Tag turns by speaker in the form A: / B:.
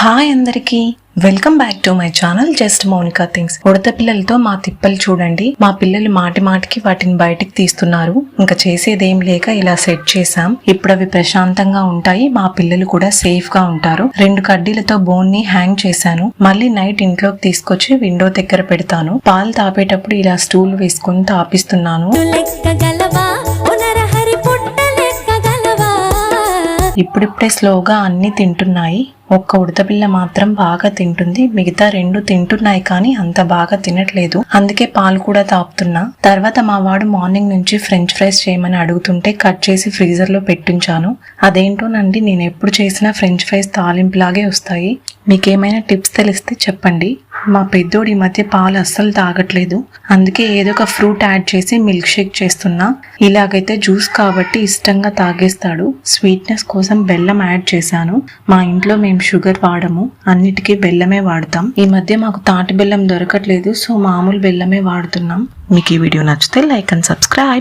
A: Hi అందరికి. Welcome back to my channel just Mounika things ఉడత పిల్లలతో మా తిప్పలు చూడండి. మా పిల్లలు మాటి మాటికి వాటిని బయటికి తీస్తున్నారు. ఇంకా చేసేదేం లేక ఇలా సెట్ చేసాం ఇప్పుడు అవి ప్రశాంతంగా ఉంటాయి. మా పిల్లలు కూడా సేఫ్గా ఉంటారు. రెండు కడ్డీలతో బోన్ని హ్యాంగ్ చేశాను. మళ్ళీ నైట్ ఇంట్లోకి తీసుకొచ్చి విండో దగ్గర పెడతాను. పాలు తాపేటప్పుడు ఇలా స్టూల్ వేసుకొని తాపిస్తున్నాను. ఇప్పుడిప్పుడే స్లోగా అన్ని తింటున్నాయి. ఒక్క ఉడతపిల్ల మాత్రం బాగా తింటుంది. మిగతా రెండు తింటున్నాయి కానీ అంత బాగా తినట్లేదు. అందుకే పాలు కూడా తాపుతున్నా. తర్వాత మా వాడు మార్నింగ్ నుంచి ఫ్రెంచ్ ఫ్రైస్ చేయమని అడుగుతుంటే కట్ చేసి ఫ్రీజర్లో పెట్టించాను. అదేంటోనండి నేను ఎప్పుడు చేసినా ఫ్రెంచ్ ఫ్రైస్ తాలింపులాగే వస్తాయి. మీకేమైనా టిప్స్ తెలిస్తే చెప్పండి. మా పెద్దోడు ఈ మధ్య పాలు అస్సలు తాగట్లేదు. అందుకే ఏదో ఒక ఫ్రూట్ యాడ్ చేసి మిల్క్ షేక్ చేస్తున్నా. ఇలాగైతే జ్యూస్ కాబట్టి ఇష్టంగా తాగేస్తాడు. స్వీట్నెస్ కోసం బెల్లం యాడ్ చేశాను. మా ఇంట్లో మేము మేము షుగర్ వాడము అన్నిటికీ బెల్లమే వాడతాం. ఈ మధ్య మాకు తాటి బెల్లం దొరకట్లేదు సో మామూలు బెల్లమే వాడుతున్నాం. మీకు ఈ వీడియో నచ్చితే లైక్ అండ్ సబ్స్క్రైబ్.